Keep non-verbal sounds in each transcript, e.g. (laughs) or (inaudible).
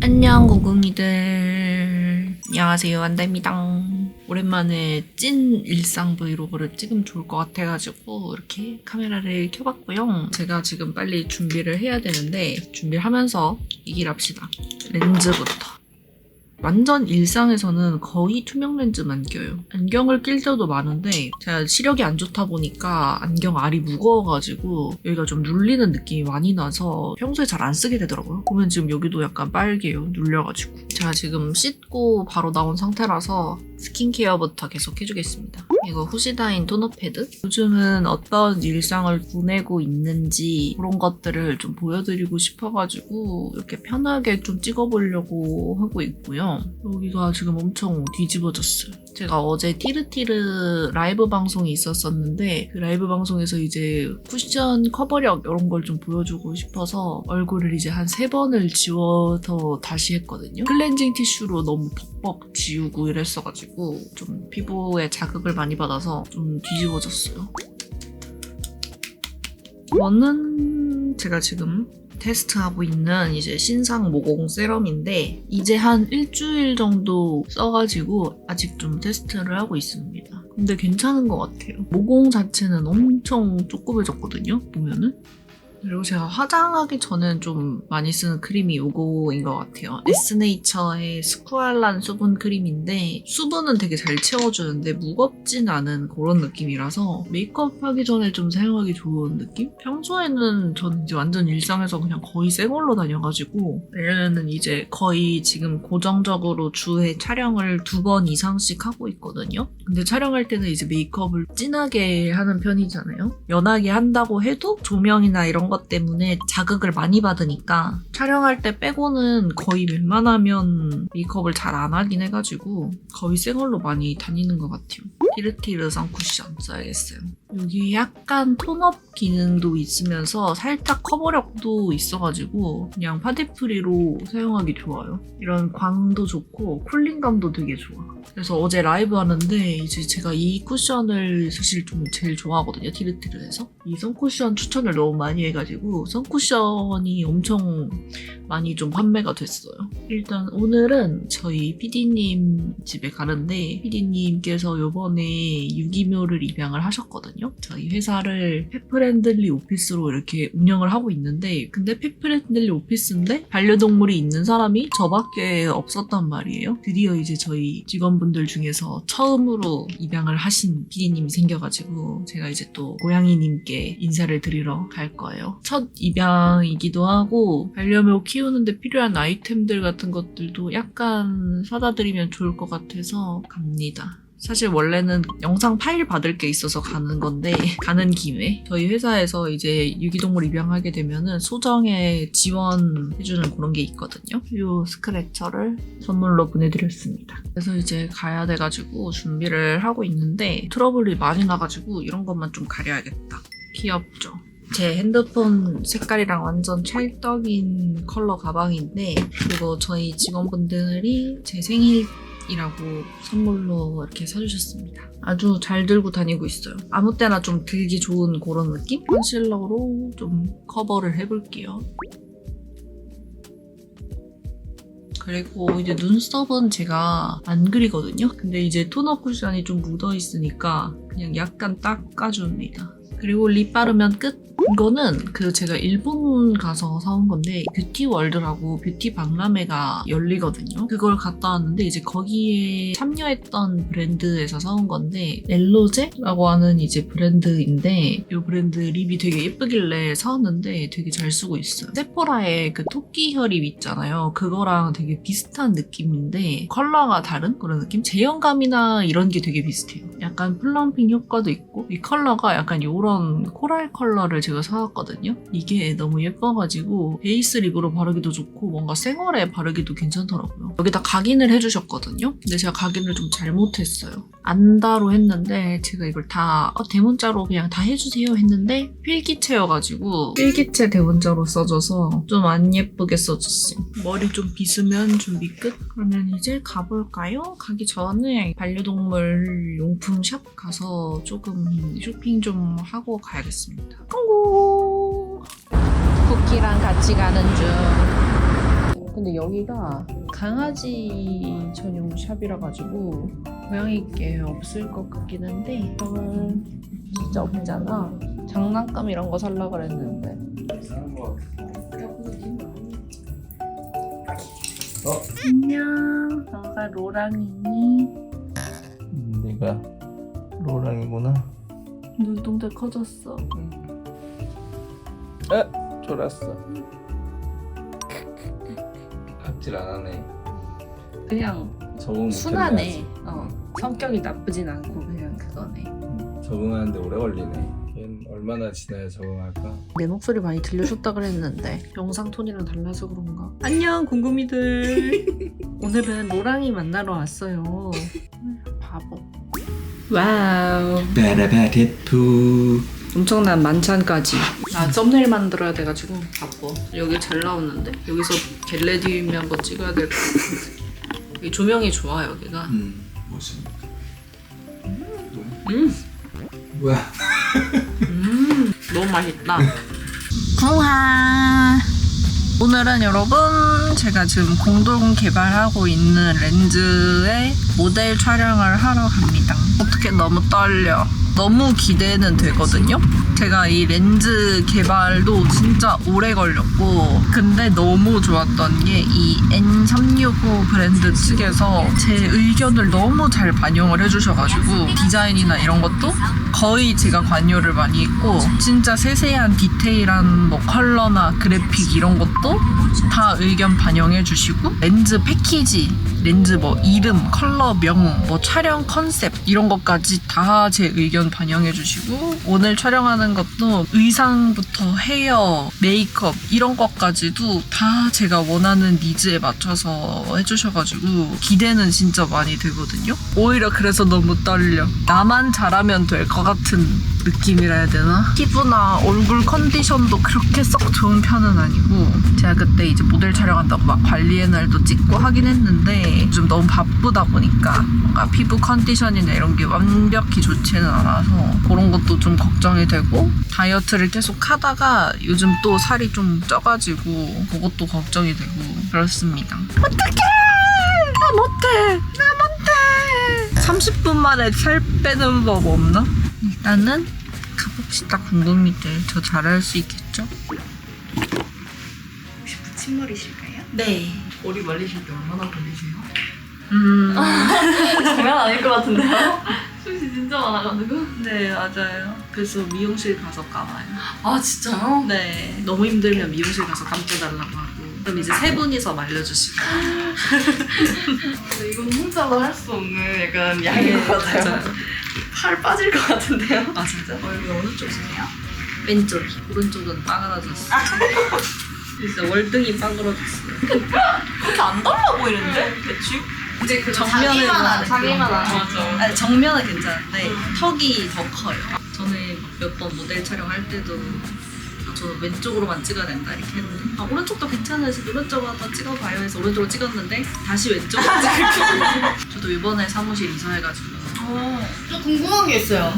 안녕 고궁이들. 안녕하세요. 안다입니다 오랜만에 찐 일상 브이로그를 찍으면 좋을 것 같아가지고 이렇게 카메라를 켜봤고요 제가 지금 빨리 준비를 해야 되는데 준비를 하면서 얘기를 합시다 렌즈부터 완전 일상에서는 거의 투명 렌즈만 껴요. 안경을 낄 때도 많은데 제가 시력이 안 좋다 보니까 안경 알이 무거워가지고 여기가 좀 눌리는 느낌이 많이 나서 평소에 잘 안 쓰게 되더라고요. 보면 지금 여기도 약간 빨개요. 눌려가지고. 제가 지금 씻고 바로 나온 상태라서 스킨케어부터 계속 해주겠습니다. 이거 후시다인 토너 패드. 요즘은 어떤 일상을 보내고 있는지 그런 것들을 좀 보여드리고 싶어가지고 이렇게 편하게 좀 찍어보려고 하고 있고요. 여기가 지금 엄청 뒤집어졌어요. 제가 어제 티르티르 라이브 방송이 있었었는데 그 라이브 방송에서 이제 쿠션 커버력 이런 걸 좀 보여주고 싶어서 얼굴을 이제 한 세 번을 지워서 다시 했거든요. 클렌징 티슈로 너무 벅벅 지우고 이랬어가지고 좀 피부에 자극을 많이 받아서 좀 뒤집어졌어요. 이거는 제가 지금 테스트하고 있는 이제 신상 모공 세럼인데 이제 한 일주일 정도 써가지고 아직 좀 테스트를 하고 있습니다. 근데 괜찮은 것 같아요. 모공 자체는 엄청 쪼꼬매졌거든요. 보면은. 그리고 제가 화장하기 전엔 좀 많이 쓰는 크림이 이거인 것 같아요. 에스네이처의 스쿠알란 수분 크림인데 수분은 되게 잘 채워주는데 무겁진 않은 그런 느낌이라서 메이크업 하기 전에 좀 사용하기 좋은 느낌? 평소에는 저는 이제 완전 일상에서 그냥 거의 새 걸로 다녀가지고 내년에는 이제 거의 지금 고정적으로 주에 촬영을 두 번 이상씩 하고 있거든요. 근데 촬영할 때는 이제 메이크업을 진하게 하는 편이잖아요. 연하게 한다고 해도 조명이나 이런 것 때문에 자극을 많이 받으니까 촬영할 때 빼고는 거의 웬만하면 메이크업을 잘 안 하긴 해가지고 거의 새 걸로 많이 다니는 것 같아요. 티르티르 선쿠션 써야겠어요. 여기 약간 톤업 기능도 있으면서 살짝 커버력도 있어가지고 그냥 파데프리로 사용하기 좋아요. 이런 광도 좋고 쿨링감도 되게 좋아. 그래서 어제 라이브 하는데 이제 제가 이 쿠션을 사실 좀 제일 좋아하거든요. 티르티르에서. 이 선쿠션 추천을 너무 많이 해가지고 선쿠션이 엄청 많이 좀 판매가 됐어요. 일단 오늘은 저희 PD님 집에 가는데 PD님께서 요번에 유기묘를 입양을 하셨거든요. 저희 회사를 페프렌들리 오피스로 이렇게 운영을 하고 있는데 근데 페프렌들리 오피스인데 반려동물이 있는 사람이 저밖에 없었단 말이에요. 드디어 이제 저희 직원분들 중에서 처음으로 입양을 하신 PD님이 생겨가지고 제가 이제 또 고양이님께 인사를 드리러 갈 거예요. 첫 입양이기도 하고 반려묘 키우는데 필요한 아이템들 같은 것들도 약간 사다 드리면 좋을 것 같아서 갑니다. 사실 원래는 영상 파일 받을 게 있어서 가는 건데 가는 김에 저희 회사에서 이제 유기동물 입양하게 되면은 소정에 지원해주는 그런 게 있거든요. 이 스크래처를 선물로 보내드렸습니다. 그래서 이제 가야 돼가지고 준비를 하고 있는데 트러블이 많이 나가지고 이런 것만 좀 가려야겠다. 귀엽죠? 제 핸드폰 색깔이랑 완전 찰떡인 컬러 가방인데 그리고 저희 직원분들이 제 생일 이라고 선물로 이렇게 사주셨습니다. 아주 잘 들고 다니고 있어요. 아무 때나 좀 들기 좋은 그런 느낌? 컨실러로 좀 커버를 해볼게요. 그리고 이제 눈썹은 제가 안 그리거든요. 근데 이제 토너 쿠션이 좀 묻어 있으니까 그냥 약간 닦아줍니다. 그리고 립 바르면 끝. 이거는 그 제가 일본 가서 사온 건데 뷰티 월드라고 뷰티 박람회가 열리거든요. 그걸 갔다 왔는데 이제 거기에 참여했던 브랜드에서 사온 건데 넬로제라고 하는 이제 브랜드인데 이 브랜드 립이 되게 예쁘길래 사왔는데 되게 잘 쓰고 있어요. 세포라의 그 토끼 혈입 있잖아요. 그거랑 되게 비슷한 느낌인데 컬러가 다른 그런 느낌? 제형감이나 이런 게 되게 비슷해요. 약간 플럼핑 효과도 있고 이 컬러가 약간 요런 코랄 컬러를 제가 사왔거든요. 이게 너무 예뻐가지고 베이스 립으로 바르기도 좋고 뭔가 생얼에 바르기도 괜찮더라고요. 여기다 각인을 해주셨거든요. 근데 제가 각인을 좀 잘못했어요. 안다로 했는데 제가 이걸 다 어, 대문자로 그냥 다 해주세요 했는데 필기체여가지고 필기체 대문자로 써줘서 좀 안 예쁘게 써줬어. 머리 좀 빗으면 준비 끝. 그러면 이제 가볼까요? 가기 전에 반려동물 용품 샵 가서 조금 쇼핑 좀 하고 가야겠습니다. 꽁고 쿠키랑 같이 가는 중. 근데 여기가 강아지 전용 샵이라 가지고 고양이 게 없을 것 같긴 한데 저는 진짜 없잖아. 장난감 이런 거 살라 그랬는데. 어? 안녕. 너가 로랑이니? 내가 로랑이구나. 눈동자 커졌어. 졸았어. 갑질 안 하네. 그냥 적응 못 순하네. 어. 성격이 나쁘진 않고 그냥 그거네. 적응하는데 오래 걸리네. 얘는 얼마나 지나야 적응할까? 내 목소리 많이 들려줬다 그랬는데 영상 톤이랑 달라서 그런가? 안녕 궁금이들. (laughs) 오늘은 로랑이 만나러 왔어요. 와우. 바라바데푸. 엄청난 만찬까지. 나 썸네일 만들어야 돼가지고 바빠. 여기 잘 나오는데 여기서 겟레디미 한번 찍어야 될 것 같은데. 여기 조명이 좋아 여기가. 음, 무슨? 음, 뭐야? 음, 너무 맛있다. 구하. 오늘은 여러분 제가 지금 공동 개발하고 있는 렌즈의 모델 촬영을 하러 갑니다. 어떻게 너무 떨려. 너무 기대는 되거든요. 제가 이 렌즈 개발도 진짜 오래 걸렸고 근데 너무 좋았던 게 이 N365 브랜드 측에서 제 의견을 너무 잘 반영을 해주셔가지고 디자인이나 이런 것도 거의 제가 관여를 많이 했고 진짜 세세한 디테일한 뭐 컬러나 그래픽 이런 것도 다 의견 반영해 주시고 렌즈 패키지 렌즈 뭐 이름 컬러명 뭐 촬영 컨셉 이런 것까지 다 제 의견 반영해 주시고 오늘 촬영하는 것도 의상부터 헤어 메이크업 이런 것까지도 다 제가 원하는 니즈에 맞춰서 해주셔가지고 기대는 진짜 많이 되거든요. 오히려 그래서 너무 떨려. 나만 잘하면 될 것 같은 느낌이라 해야 되나? 피부나 얼굴 컨디션도 그렇게 썩 좋은 편은 아니고 제가 그때 이제 모델 촬영한다고 막 관리의 날도 찍고 하긴 했는데 요즘 너무 바쁘다 보니까 뭔가 피부 컨디션이나 이런 게 완벽히 좋지는 않아서 그런 것도 좀 걱정이 되고 다이어트를 계속 하다가 요즘 또 살이 좀 쪄가지고 그것도 걱정이 되고 그렇습니다. 어떡해! 나 못해! 나 못해! 30분 만에 살 빼는 법 없나? 일단은 가봅시다 궁금이들 저 잘할 수 있겠죠? 혹시 붙임머리실까요? 네 머리 말리실 때 얼마나 걸리세요? 음... (laughs) 장난 아닐 것 같은데요? (laughs) 숱이 진짜 많아가지고 네 맞아요 그래서 미용실 가서 감아요 아 진짜요? 네 너무 힘들면 미용실 가서 감겨달라고 하고 그럼 이제 세 분이서 말려주시고 근데 이건 혼자서 할수 없는 약간 양인 것 같아요 네, 맞아요. 팔 빠질 것 같은데요? 아 진짜? 얼굴 어느 쪽이세요? 왼쪽 오른쪽은 빠그라졌어 (laughs) 진짜 월등히 빠그러졌어요 그렇게 안 달라 보이는데? 대충? 이제 그 자기만 하는 자기만 그런 하는 거. 맞아. 아니 정면은 괜찮은데 턱이 더 커요. 전에 몇 번 모델 촬영할 때도 아, 저 왼쪽으로만 찍어야 된다 이렇게 했는데 아, 오른쪽도 괜찮으시 오른쪽으로 한번 찍어봐요 해서 오른쪽으로 찍었는데 다시 왼쪽으로 찍을게요. (laughs) 저도 이번에 사무실 이사해가지고 어, 저 궁금한 게 있어요.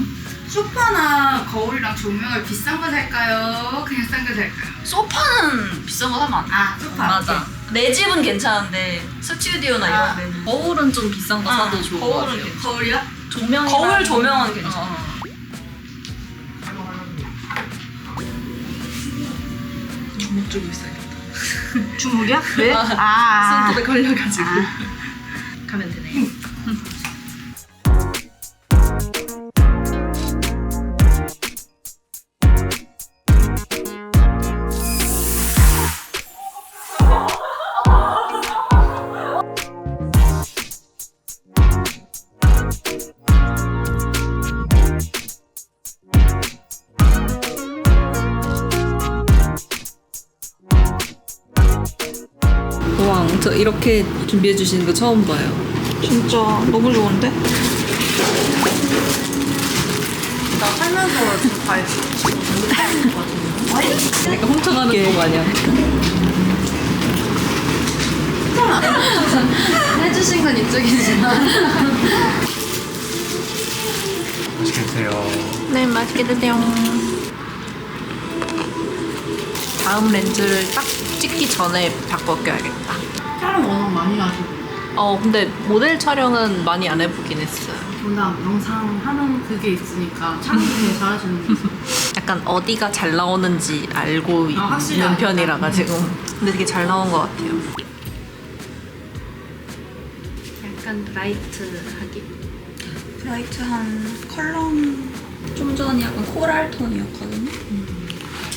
소파나 거울이랑 조명을 비싼 거 살까요? 그냥 싼 거 살까요? 소파는 비싼 거 사면 안 돼. 아, 소파. 맞아. 내 집은 괜찮은데 스튜디오나 아, 이런 데는 거울은 좀 비싼 거 사도 아, 좋은 거 거울은 같아요. 거울이요? 조명이 거울 조명은 괜찮아. 주먹 주고 있어야겠다. 주물이야? 왜? (laughs) 아. 손톱에 걸려가지고 아. 가면 되 이렇게 준비해 주시는 거 처음 봐요. 진짜 너무 좋은데? 나 살면서 지금 다 했어. 약간 훔쳐가는 거 마냥. (laughs) 해주신 건 이쪽이지만. 맛있게 드세요. 네, 맛있게 드세요. 다음 렌즈를 딱 찍기 전에 바꿔 껴야겠다. 촬영 워낙 많이 하시고. 어, 근데 모델 촬영은 많이 안 해보긴 했어요. 뭔가 영상 하는 그게 있으니까 촬영 되게 잘하시는 거 약간 어디가 잘 나오는지 알고 아, 확실히 있는 아니까. 편이라 가지고 근데 되게 잘 나온 것 같아요. 약간 라이트하게. 라이트한 컬러 좀 전에 약간 코랄 톤이었거든요.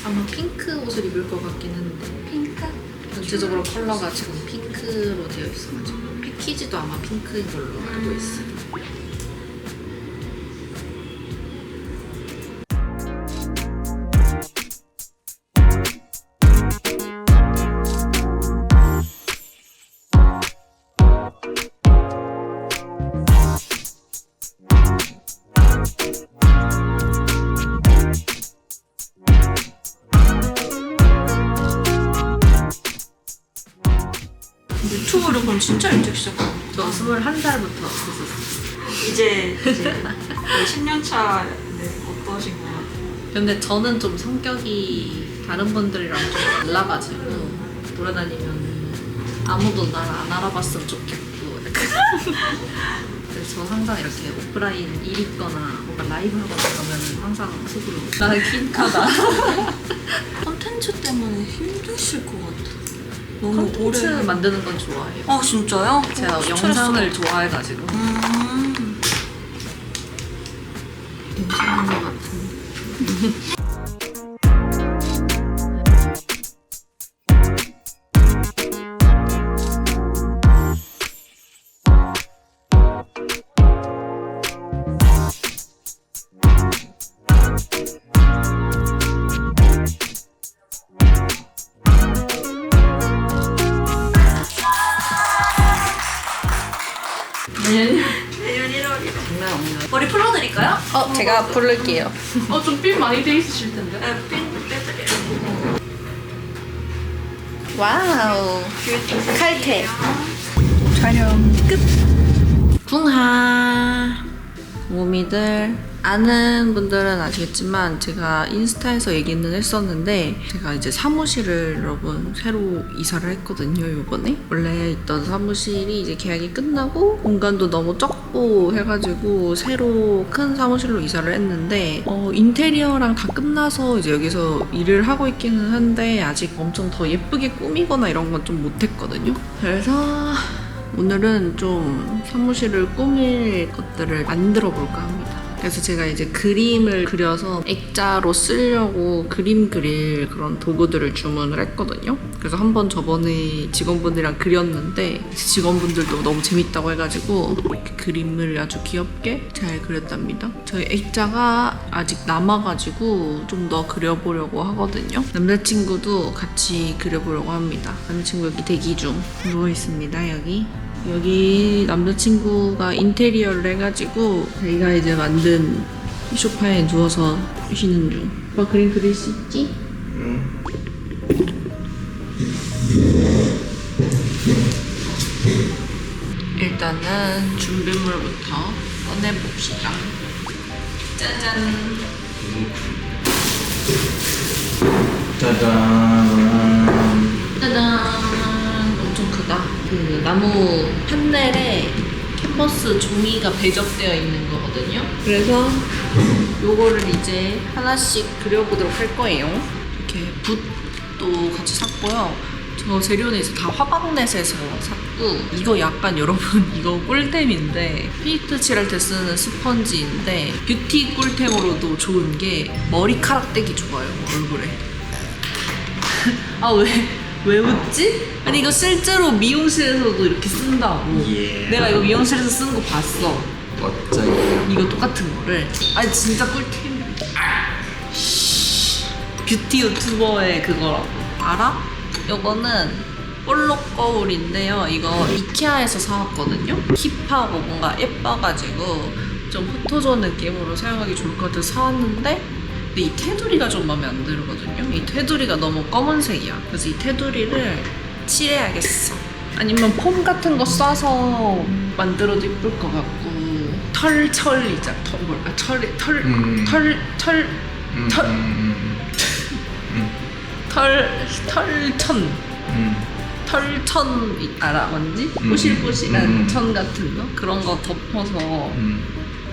아마 핑크 옷을 입을 것 같긴 한데 핑크? 전체적으로 컬러가 지금 핑크로 되어 있어가지고 패키지도 아마 핑크인 걸로 알고 있어요. 유튜브를 그럼 진짜 일찍 시작한 저 21살부터 했었어요. 이제 이제 10년 차인데 어떠신 것 같아요? 근데 저는 좀 성격이 다른 분들이랑 좀 달라가지고 돌아다니면 아무도 날 안 알아봤으면 좋겠고 약간 (laughs) 그래서 저 항상 이렇게 오프라인 일 있거나 뭔가 라이브 하거나 그러면 항상 속으로 나는 퀸카다 (laughs) 컨텐츠 때문에 힘드실 것 같아요. 너무 콘텐츠 오래 만드는 건 좋아해요. 아 진짜요? 제가 어, 영상을 좋아해가지고. 음. 괜찮은 것 같은데 부를게요. 어좀 삘 많이 돼 있으실 텐데. 빼드려요. 와우. 칼퇴. 촬영 끝. 붕하. 모미들 아는 분들은 아시겠지만 제가 인스타에서 얘기는 했었는데 제가 이제 사무실을 여러분 새로 이사를 했거든요 이번에 원래 있던 사무실이 이제 계약이 끝나고 공간도 너무 적고 해가지고 새로 큰 사무실로 이사를 했는데 어, 인테리어랑 다 끝나서 이제 여기서 일을 하고 있기는 한데 아직 엄청 더 예쁘게 꾸미거나 이런 건 좀 못했거든요 그래서 오늘은 좀 사무실을 꾸밀 것들을 만들어 볼까 합니다. 그래서 제가 이제 그림을 그려서 액자로 쓰려고 그림 그릴 그런 도구들을 주문을 했거든요. 그래서 한 번 저번에 직원분들이랑 그렸는데 직원분들도 너무 재밌다고 해가지고 그림을 아주 귀엽게 잘 그렸답니다. 저희 액자가 아직 남아가지고 좀 더 그려보려고 하거든요. 남자친구도 같이 그려보려고 합니다. 남자친구 여기 대기 중 누워 있습니다. 여기. 여기 남자친구가 인테리어를 해가지고 자기가 이제 만든 이 소파에 누워서 쉬는 중. 오빠 그림 그릴 수 있지? 일단은 준비물부터 꺼내봅시다. 짜잔. 짜잔. 짜잔 그 나무 판넬에 캔버스 종이가 배적되어 있는 거거든요. 그래서 요거를 이제 하나씩 그려보도록 할 거예요. 이렇게 붓도 같이 샀고요. 저 재료는 이제 다 화방넷에서 샀고 이거 약간 여러분 (laughs) 이거 꿀템인데 페인트 칠할 때 쓰는 스펀지인데 뷰티 꿀템으로도 좋은 게 머리카락 떼기 좋아요 얼굴에. (laughs) 아 왜? 왜 웃지? 아니 이거 실제로 미용실에서도 이렇게 쓴다고 예. 내가 이거 미용실에서 쓰는 거 봤어 멋져요. 이거 똑같은 거를 아니 진짜 꿀템 뷰티 유튜버의 그거라고 알아? 요거는 볼록 거울인데요. 이거 이케아에서 사왔거든요. 힙하고 뭔가 예뻐가지고 좀 포토존 느낌으로 사용하기 좋을 것 같아서 사왔는데 근데 이 테두리가 좀 마음에 안 들거든요. 이 테두리가 너무 검은색이야. 그래서 이 테두리를 칠해야겠어. 아니면 폼 같은 거 싸서 만들어도 예쁠 것 같고 털철이자 털 뭐야 철털 음. 털털 음, 털- 음, 털, 털천, 음, 털천 이- 알아 뭔지? 음, 뽀실뽀실한 음, 음. 천 같은 거 그런 거 덮어서 음,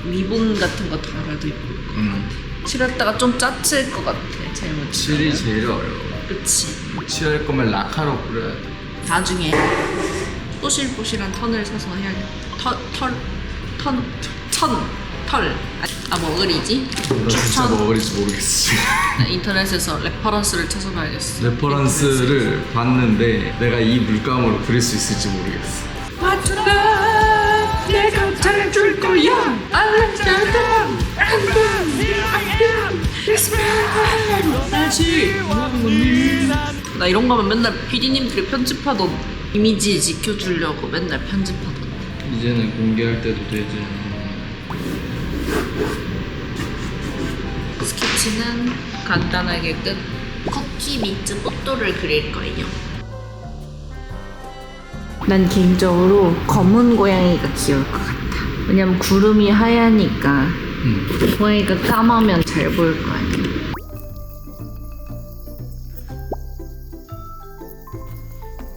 리본 같은 거 달아도 예쁠 거. 음. 칠했다가 좀 짜칠 것 같아. 잘못 칠이. 제일 어려워. 그치. 칠할 거면 라카로 뿌려야 돼. 나중에 뽀실뽀실한 턴을 사서 해야겠다. 털, 털, 턴, 천, 털. 아, 뭐 을이지? 나 진짜 뭐 어릴지 모르겠어. 나 인터넷에서 레퍼런스를 찾아봐야겠어. 레퍼런스를 봤는데 내가 이 물감으로 그릴 수 있을지 모르겠어. 맞춰라 내가 잘해줄 거야 알렉산 나 이런 거면 맨날 PD님들이 편집하던 이미지 지켜주려고 맨날 편집하던 이제는 공개할 때도 되지. 스케치는 간단하게 끝 쿠키 미츠 뽀또를 그릴 거예요 난 개인적으로 검은 고양이가 귀여울 것 같아 왜냐면 구름이 하얘니까 음. 고양이가 까마면 잘 보일 거 아니야.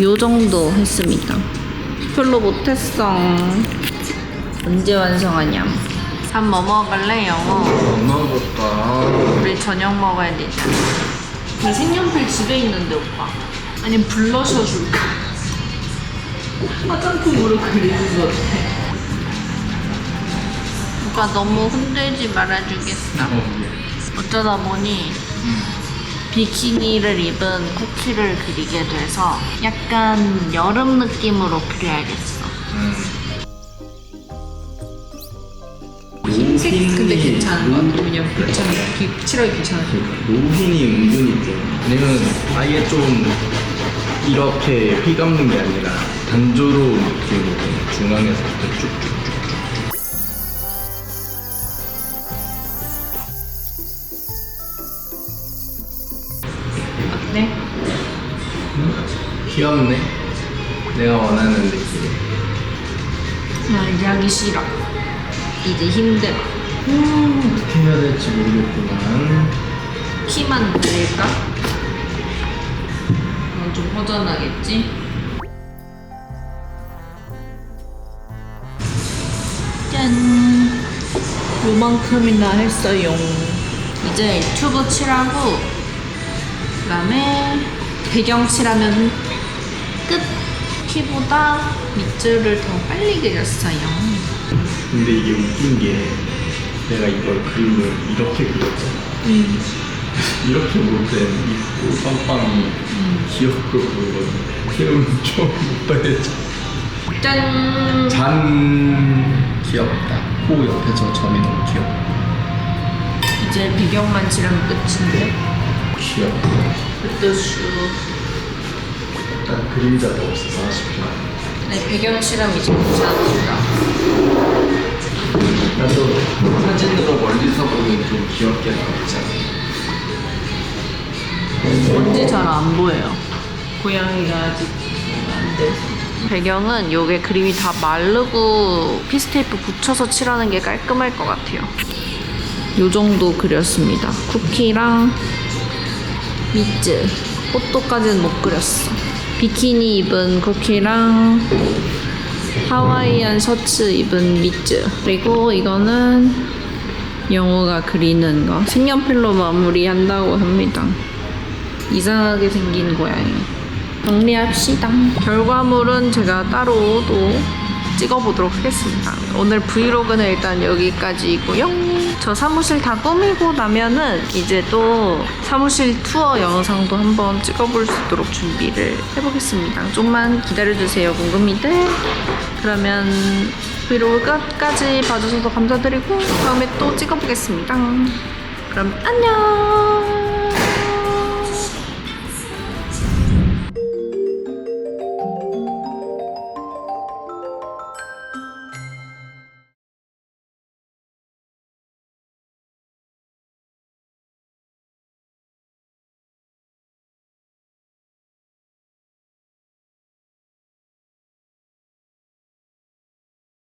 요 정도 했습니다. 별로 못했어. 언제 완성하냐? 밥 뭐 먹을래요? 엄마 볼까? 우리 저녁 먹어야 되잖아. 나 색연필 집에 있는데 오빠. 아니면 블러셔 줄까? 화장품으로 그리는 거? 오빠 너무 흔들지 말아주겠어. 어쩌다 보니 비키니를 입은 쿠키를 그리게 돼서 약간 여름 느낌으로 그려야겠어. 흰색 근데 괜찮은 거 같아. 왜냐면 괜찮은 거. 칠하기 괜찮은 거. 노흰이 은근히 좀 아니면 아예 좀 이렇게 휘 감는 게 아니라 단조로운 느낌으로 중앙에서 이렇게 쭉쭉 귀엽네 내가 원하는 느낌 나 이제 하기 싫어. 이제 힘들어. 어떻게 해야 될지 모르겠구만 키만 그릴까? 그건 좀 허전하겠지? 짠! 요만큼이나 했어요. 이제 튜브 칠하고, 그 다음에 배경 칠하면 끝! 키보다 밑줄을 더 빨리 그렸어요. 근데 이게 웃긴 게 내가 이걸 그림을 이렇게 그렸잖아 이렇게 볼 땐 이쁘고 빵빵이 귀엽고 보이거든 그러면 좀 못봐야지 짠! 잔 귀엽다 코 옆에 저 점이 너무 귀엽다 이제 배경만 칠하면 끝인데? 귀엽다 끝도슈. 약간 그림자도 없어서 아쉽다 네, 배경 칠하면 이제 괜찮으니까. 나도 사진으로 멀리서 보면 좀 귀엽게 나왔잖아 뭔지 잘 안 보여요. 고양이가 아직 안 돼서. 배경은 요게 그림이 다 마르고 피스테이프 붙여서 칠하는 게 깔끔할 것 같아요. 요 정도 그렸습니다. 쿠키랑 미츠. 포토까지는 못 그렸어. 비키니 입은 쿠키랑 하와이안 셔츠 입은 미츠. 그리고 이거는 영호가 그리는 거. 색연필로 마무리한다고 합니다. 이상하게 생긴 고양이. 정리합시다. 결과물은 제가 따로 또 찍어보도록 하겠습니다. 오늘 브이로그는 일단 여기까지이고요. 저 사무실 다 꾸미고 나면은 이제 또 사무실 투어 영상도 한번 찍어볼 수 있도록 준비를 해보겠습니다. 좀만 기다려주세요, 궁금이들. 그러면 브이로그 끝까지 봐주셔서 감사드리고 다음에 또 찍어보겠습니다. 그럼 안녕!